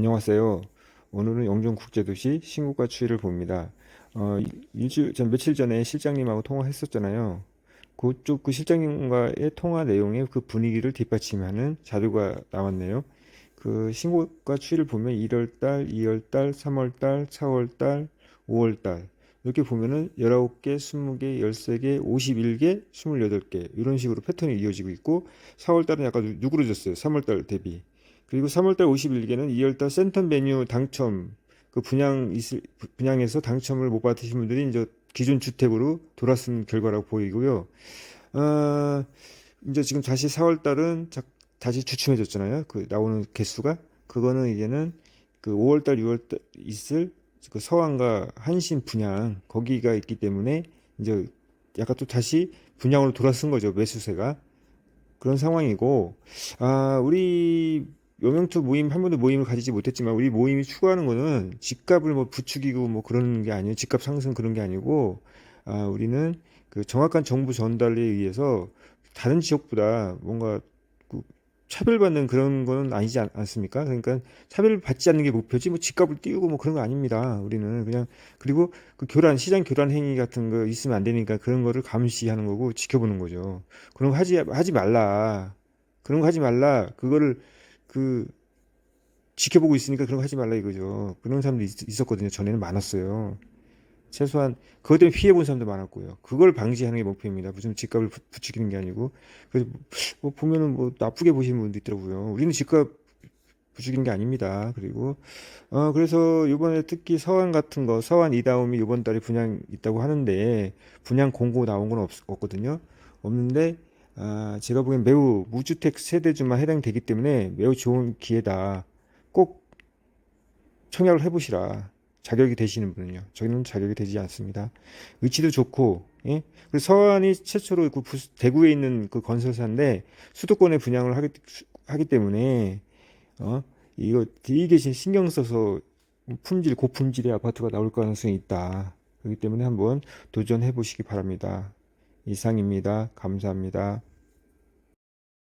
안녕하세요. 오늘은 영종국제도시 신고가 추이를 봅니다. 어, 일- 일주 전 며칠 전에 실장님하고 통화했었잖아요. 그쪽 그 실장님과의 통화 내용의 그 분위기를 뒷받침하는 자료가 나왔네요. 그 신고가 추이를 보면 1월달, 2월달, 3월달, 4월달, 5월달 이렇게 보면은 19개, 20개, 13개, 51개, 28개 이런 식으로 패턴이 이어지고 있고 4월달은 약간 누- 누그러졌어요. 3월달 대비. 그리고 3월달 51개는 2월달 센텀 메뉴 당첨 그 분양 있을 분양에서 당첨을 못 받으신 분들이 이제 기존 주택으로 돌아선 결과라고 보이고요. 어, 이제 지금 다시 4월달은 다시 주춤해졌잖아요. 그 나오는 개수가 그거는 이제는 그 5월달, 6월달 있을 그 서안과 한신 분양 거기가 있기 때문에 이제 약간 또 다시 분양으로 돌아선 거죠. 매수세가 그런 상황이고 아 우리 요명투 모임 한 번도 모임을 가지지 못했지만 우리 모임이 추구하는 거는 집값을 뭐 부추기고 뭐 그런 게 아니에요. 집값 상승 그런 게 아니고 아 우리는 그 정확한 정부 전달에 의해서 다른 지역보다 뭔가 그 차별받는 그런 건 아니지 않, 않습니까? 그러니까 차별을 받지 않는 게 목표지 뭐 집값을 띄우고 뭐 그런 거 아닙니다. 우리는 그냥 그리고 그 교란 시장 교란 행위 같은 거 있으면 안 되니까 그런 거를 감시하는 거고 지켜보는 거죠. 그런 거 하지 하지 말라. 그런 거 하지 말라. 그거를 그 지켜보고 있으니까 그런 거 하지 말라 이거죠. 그런 사람도 있, 있었거든요. 전에는 많았어요. 최소한 그것 때문에 피해 본 사람도 많았고요. 그걸 방지하는 게 목표입니다. 무슨 집값을 부- 부추기는 게 아니고 그래서 뭐 보면은 뭐 나쁘게 보시는 분도 있더라고요. 우리는 집값 부추기는 게 아닙니다. 그리고 어 그래서 이번에 특히 서안 같은 거 서안 이다움이 이번 달에 분양 있다고 하는데 분양 공고 나온 건 없, 없거든요. 없는데 아 제가 보기엔 매우 무주택 세대주만 해당되기 때문에 매우 좋은 기회다. 꼭 청약을 해보시라. 자격이 되시는 분은요. 저희는 자격이 되지 않습니다. 위치도 좋고, 예? 그리고 서안이 최초로 그 부- 대구에 있는 그 건설사인데 수도권에 분양을 하기, 하기 때문에, 어, 이거 되게 신- 신경 써서 품질, 고품질의 아파트가 나올 가능성이 있다. 그렇기 때문에 한번 도전해 보시기 바랍니다. 이상입니다. 감사합니다.